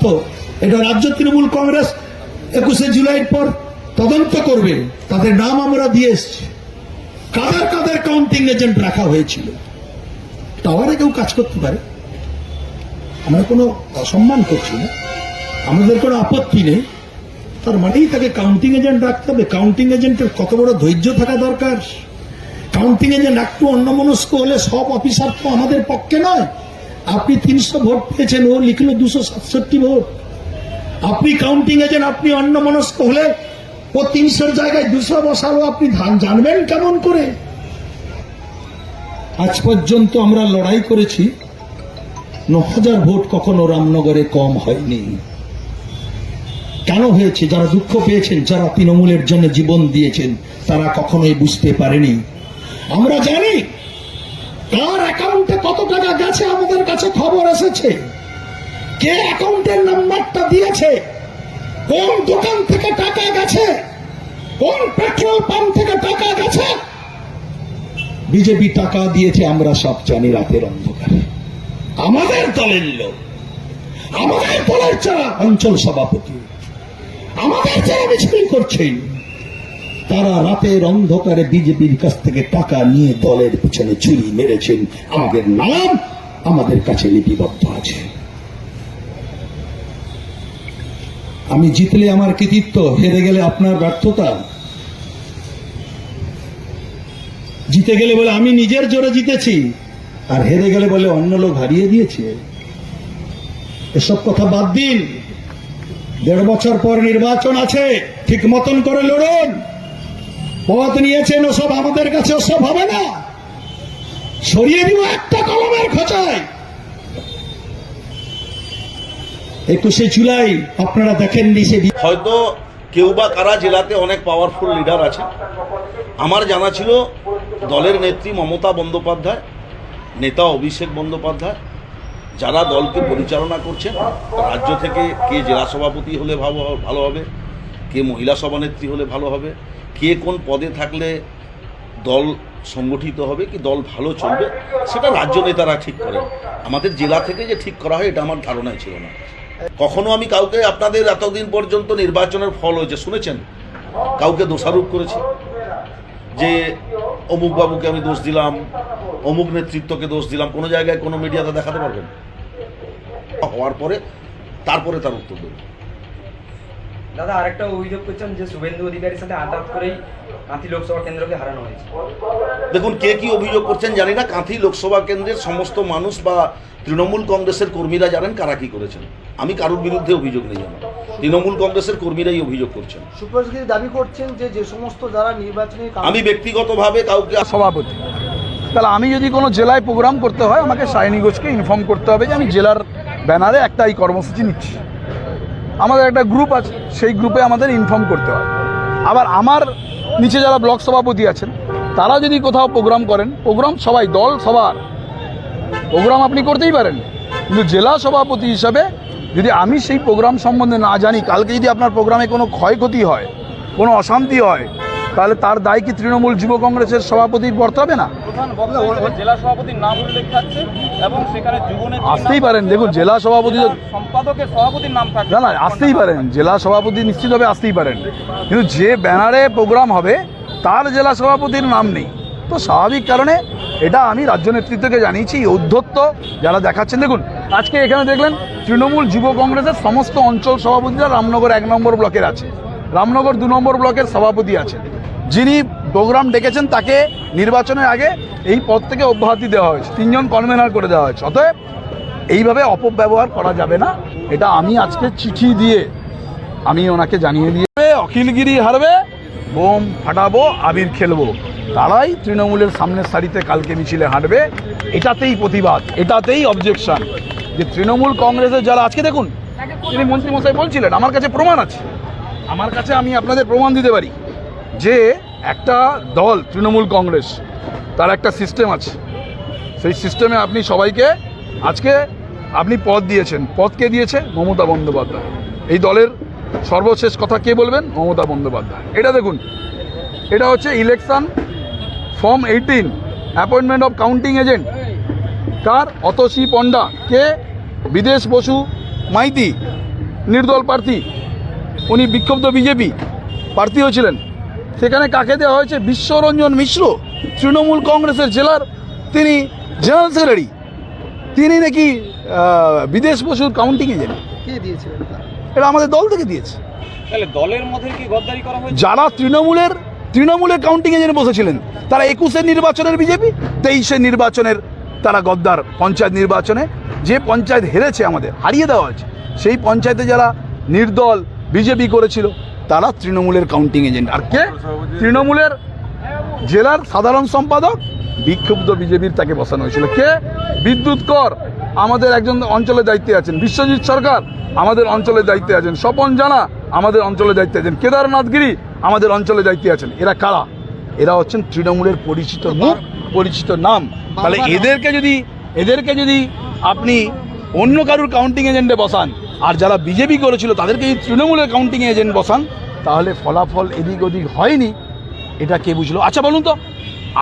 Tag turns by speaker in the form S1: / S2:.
S1: সিদ্ধান্ত এটা রাজ্য তৃণমূল কংগ্রেস একুশে জুলাইয়ের পর তদন্ত করবে। তাদের নাম আমরা দিয়ে এসছি। কাদের কাদের কাউন্টিং এজেন্ট রাখা হয়েছিল? টাওয়ারে কেউ কাজ করতে পারে। আমরা কোনো অসম্মান করছি না। আমাদের কোনো আপত্তি নেই। তার মানেই তাকে কাউন্টিং এজেন্ট রাখতে হবে। কাউন্টিং এজেন্টের কত বড় ধৈর্য থাকা দরকার? কাউন্টিং এজেন্ট একটু অন্যমনস্ক হলে সব অফিসার তো আমাদের পক্ষে নয়। আপনি তিনশো ভোট পেয়েছেন, ও লিখলো দুশো সাতষট্টি ভোট। আপনি কাউন্টিং এজেন্ট আপনি অন্যমনস্ক হলে ও তিনশোর জায়গায় দুশো বসালো, আপনি ধান জানবেন কেমন করে? আজ পর্যন্ত আমরা লড়াই করেছি ন হাজার ভোট কখনো রামনগরে কম হয়নি। কেন হয়েছে? যারা দুঃখ পেয়েছেন, যারা তৃণমূলের জন্য জীবন দিয়েছেন, তারা কখনোই বুঝতে পারেনি। আমরা জানি কার অ্যাকাউন্টে কত টাকা গেছে আমাদের কাছে খবর এসেছে? কে অ্যাকাউন্টের নাম্বারটা দিয়েছে? কোন দোকান থেকে টাকা গেছে? কোন পেট্রোল পাম্প থেকে টাকা গেছে? বিজেপি টাকা দিয়েছে, আমরা সব জানি রাতের অন্ধকারে। আমাদের দলের লোক, আমাদের দলের যারা অঞ্চল সভাপতি, আমাদের যারা মিছিল করছেন তারা রাতের অন্ধকারে বিজেপির কাছ থেকে টাকা নিয়ে দলের পিছনে চুরি মেরেছেন। আমাদের নাম আমাদের কাছে লিপিবদ্ধ আছে। আমি জিতলে আমার কৃতিত্ব, হেরে গেলে আপনার ব্যর্থতা। জিতে গেলে বলে আমি নিজের জোরে জিতেছি, আর হেরে গেলে বলে অন্য লোক হারিয়ে দিয়েছে। এসব কথা বাদ দিন। দেড় বছর পর নির্বাচন আছে, ঠিক মতন করে লড়ুন। পথ নিয়েছেন ওসব আমাদের কাছে ওসব হবে না। সরিয়ে দিব একটা কলমের খোঁচায়। একুশে জুলাই, আপনারা দেখেননি সে
S2: হয়তো কেউ বা কারা জেলাতে অনেক পাওয়ারফুল লিডার আছে। আমার জানা ছিল, দলের নেত্রী মমতা বন্দ্যোপাধ্যায়, নেতা অভিষেক বন্দ্যোপাধ্যায়, যারা দলকে পরিচালনা করছেন, রাজ্য থেকে কে জেলা সভাপতি হলে ভালো ভালো হবে, কে মহিলা সভানেত্রী হলে ভালো হবে কে কোন পদে থাকলে দল সংগঠিত হবে, কি দল ভালো চলবে, সেটা রাজ্য নেতারা ঠিক করেন। আমাদের জেলা থেকে যে ঠিক করা হয়, এটা আমার ধারণায় ছিল না। কখনো আমি কাউকে আপনাদের এতদিন পর্যন্ত নির্বাচনের ফল হয়েছে, শুনেছেন? কাউকে দোষারোপ করেছি? যে অমুক বাবুকে আমি দোষ দিলাম, অমুক নেতৃত্বকে দোষ দিলাম, কোনো জায়গায় কোনো মিডিয়াতে দেখাতে পারবেন? হওয়ার পরে তারপরে তার উত্তর দেবেন
S3: দাদা আরেকটা অভিযোগ করছেন যে শুভেন্দু অধিকারীর সাথে আঘাত করেই কাঁথি লোকসভা কেন্দ্রকে হারানো হয়েছে।
S2: দেখুন কে কি অভিযোগ করছেন জানি না। কাঁথি লোকসভা কেন্দ্রের সমস্ত মানুষ বা তৃণমূল কংগ্রেসের কর্মীরা জানেন কারা কি করেছেন। আমি কারোর বিরুদ্ধে অভিযোগ নেই আমার তৃণমূল কংগ্রেসের কর্মীরাই অভিযোগ করছেন।
S4: সুপ্রসিদ্ধ দাবি করছেন যে যে সমস্ত যারা নির্বাচনী
S2: আমি ব্যক্তিগতভাবে কাউকে
S5: সভাপতি তাহলে আমি যদি কোনো জেলায় প্রোগ্রাম করতে হয় আমাকে সায়নী ঘোষকে ইনফর্ম করতে হবে যে আমি জেলার ব্যানারে একটা এই কর্মসূচি নিচ্ছি। আমাদের একটা গ্রুপ আছে, সেই গ্রুপে আমাদের ইনফর্ম করতে হয়। আবার আমার নিচে যারা ব্লক সভাপতি আছেন, তারা যদি কোথাও প্রোগ্রাম করেন প্রোগ্রাম সবাই, দল সবার প্রোগ্রাম আপনি করতেই পারেন। কিন্তু জেলা সভাপতি হিসাবে যদি আমি সেই প্রোগ্রাম সম্বন্ধে না জানি, কালকে যদি আপনার প্রোগ্রামে কোনো ক্ষয়ক্ষতি হয়, কোনো অশান্তি হয় তাহলে তার দায় কি তৃণমূল যুব কংগ্রেসের সভাপতির বর্তাবে না?
S6: জেলা সভাপতির নাম উল্লেখ থাকছে এবং সেখানে
S5: আসতেই পারেন। দেখুন জেলা সভাপতি
S6: সম্পাদকের সভাপতির নাম থাকছে।
S5: না না আসতেই পারেন। জেলা সভাপতি নিশ্চিতভাবে আসতেই পারেন। কিন্তু যে ব্যানারে প্রোগ্রাম হবে তার জেলা সভাপতির নাম নেই। তো স্বাভাবিক কারণে এটা আমি রাজ্য নেতৃত্বকে জানিয়েছি ঔদ্ধত্য যারা দেখাচ্ছেন। দেখুন আজকে এখানে দেখলেন তৃণমূল যুব কংগ্রেসের সমস্ত অঞ্চল সভাপতিরা রামনগর এক নম্বর ব্লকের আছে। রামনগর দু নম্বর ব্লকের সভাপতি আছেন। যিনি প্রোগ্রাম ডেকেছেন তাকে নির্বাচনের আগে এই পদ থেকে অব্যাহতি দেওয়া হয়েছে। তিনজন কনভেনার করে দেওয়া হয়েছে। অতএব এইভাবে অপব্যবহার করা যাবে না। এটা আমি আজকে চিঠি দিয়ে আমি ওনাকে জানিয়ে দিয়ে অখিলগিরি হারবে, বোম ফাটাবো, আবির খেলব। তারাই তৃণমূলের সামনের সারিতে কালকে মিছিলে হাঁটবে। এটাতেই প্রতিবাদ, এটাতেই অবজেকশন যে তৃণমূল কংগ্রেসের যারা, আজকে দেখুন তিনি মন্ত্রী মশাই বলছিলেন, আমার কাছে প্রমাণ আছে। আমার কাছে আমি আপনাদের প্রমাণ দিতে পারি। যে একটা দল, তৃণমূল কংগ্রেস, তার একটা সিস্টেম আছে। সেই সিস্টেমে আপনি সবাইকে আজকে আপনি পদ দিয়েছেন। পদ কে দিয়েছে? মমতা বন্দ্যোপাধ্যায়। এই দলের সর্বশেষ কথা কে বলবেন? মমতা বন্দ্যোপাধ্যায়। এটা দেখুন, এটা হচ্ছে election form eighteen appointment of counting agent কার? অতসী পণ্ডা। কে? বিদেশ বসু মাইতি, নির্দল প্রার্থী। উনি বিক্ষুব্ধ বিজেপি প্রার্থী হয়েছিলেন সেখানে কাকে দেওয়া হয়েছে? বিশ্বরঞ্জন মিশ্র তৃণমূল কংগ্রেসের জেলার তিনি জেনারেল সেক্রেটারি তিনি নাকি বিদেশ বসুর কাউন্টিং এজেন্ট
S4: কে দিয়েছিলেন
S5: এটা আমাদের দল থেকে দিয়েছে।
S6: তাহলে দলের মধ্যে কি গদ্দারি করা হয়েছে?
S5: যারা তৃণমূলের তৃণমূলের কাউন্টিং এজেন্ট বসেছিলেন তারা একুশের নির্বাচনের বিজেপি তেইশের নির্বাচনের তারা গদ্দার পঞ্চায়েত নির্বাচনে। যে পঞ্চায়েত হেরেছে আমাদের হারিয়ে দেওয়া হয়েছে সেই পঞ্চায়েতে যারা নির্দল বিজেপি করেছিল তারা তৃণমূলের কাউন্টিং এজেন্ট আর কে? তৃণমূলের জেলার সাধারণ সম্পাদক, বিক্ষুব্ধ বিজেপির তাকে বসানো হয়েছিল। কে? বিদ্যুৎ কর, আমাদের একজন অঞ্চলের দায়িত্বে আছেন। বিশ্বজিৎ সরকার, আমাদের অঞ্চলের দায়িত্বে আছেন। স্বপন জানা, আমাদের অঞ্চলের দায়িত্বে আছেন। কেদারনাথ গিরি, আমাদের অঞ্চলে দায়িত্বে আছেন। এরা কারা? এরা হচ্ছেন তৃণমূলের পরিচিত মুখ, পরিচিত নাম। তাহলে এদেরকে যদি এদেরকে যদি আপনি অন্য কারুর কাউন্টিং এজেন্টে বসান আর যারা বিজেপি করেছিল, তাদেরকে যদি তৃণমূলের কাউন্টিং এজেন্ট বসান, তাহলে ফলাফল এদিক ওদিক হয়নি, এটা কে বুঝলো? আচ্ছা বলুন তো।